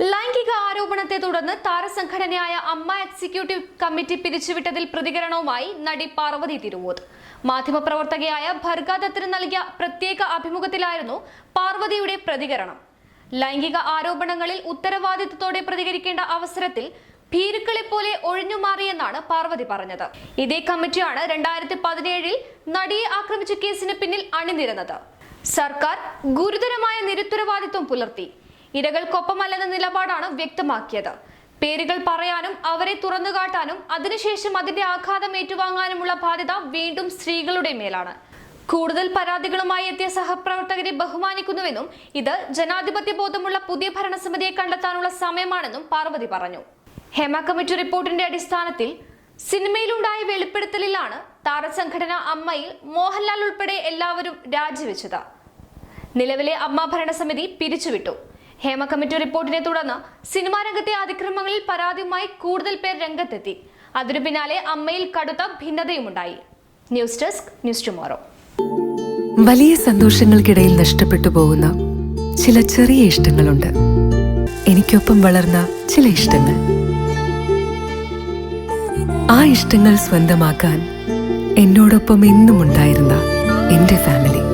ലൈംഗിക ആരോപണത്തെ തുടർന്ന് താരസംഘടനയായ അമ്മ എക്സിക്യൂട്ടീവ് കമ്മിറ്റി പിരിച്ചുവിട്ടതിൽ പ്രതികരണവുമായി നടി പാർവതി തിരുവോത്. മാധ്യമപ്രവർത്തകയായ ഭർഗ ദത്തിന് നൽകിയ പ്രത്യേക അഭിമുഖത്തിലായിരുന്നു പാർവതിയുടെ പ്രതികരണം. ലൈംഗിക ആരോപണങ്ങളിൽ ഉത്തരവാദിത്വത്തോടെ പ്രതികരിക്കേണ്ട അവസരത്തിൽ ഭീരുക്കളെ പോലെ ഒഴിഞ്ഞുമാറിയെന്നാണ് പാർവതി പറഞ്ഞത്. ഇതേ കമ്മിറ്റിയാണ് രണ്ടായിരത്തി പതിനേഴിൽ നടിയെ ആക്രമിച്ച കേസിന് പിന്നിൽ അണിനിരന്നത്. സർക്കാർ ഗുരുതരമായ നിരുത്തരവാദിത്വം പുലർത്തി. ഇരകൾക്കൊപ്പമല്ലെന്ന നിലപാടാണ് വ്യക്തമാക്കിയത്. പേരുകൾ പറയാനും അവരെ തുറന്നുകാട്ടാനും അതിനുശേഷം അതിന്റെ ആഘാതം ഏറ്റുവാങ്ങാനുമുള്ള ബാധ്യത വീണ്ടും സ്ത്രീകളുടെ മേലാണ്. കൂടുതൽ പരാതികളുമായി എത്തിയ സഹപ്രവർത്തകരെ ബഹുമാനിക്കുന്നുവെന്നും ഇത് ജനാധിപത്യ ബോധമുള്ള പുതിയ ഭരണസമിതിയെ കണ്ടെത്താനുള്ള സമയമാണെന്നും പാർവതി പറഞ്ഞു. ഹേമ കമ്മിറ്റി റിപ്പോർട്ടിന്റെ അടിസ്ഥാനത്തിൽ സിനിമയിലുണ്ടായ വെളിപ്പെടുത്തലിലാണ് താരസംഘടന അമ്മയിൽ മോഹൻലാൽ ഉൾപ്പെടെ എല്ലാവരും രാജിവെച്ചത്. നിലവിലെ അമ്മ ഭരണസമിതി പിരിച്ചുവിട്ടു. ഹേമ കമ്മിറ്റി റിപ്പോർട്ടിനെ തുടർന്ന് സിനിമാ രംഗത്തെ അതിക്രമങ്ങളിൽ പരാതിയുമായി കൂടുതൽ പേർ രംഗത്തെത്തി. അതിനു പിന്നാലെ അമ്മയിൽ കടുത്ത ഭിന്നതയുമുണ്ടായി. News desk news tomorrow. വലിയ സന്തോഷങ്ങൾക്കിടയിൽ നഷ്ടപ്പെട്ടു പോകുന്ന ചില ചെറിയ ഇഷ്ടങ്ങളുണ്ട്. എനിക്കൊപ്പം വളർന്ന ചില ഇഷ്ടങ്ങൾ. ആ ഇഷ്ടങ്ങൾ സ്വന്തമാക്കാൻ എന്നോടൊപ്പം എന്നും ഉണ്ടായിരുന്ന എന്റെ ഫാമിലി.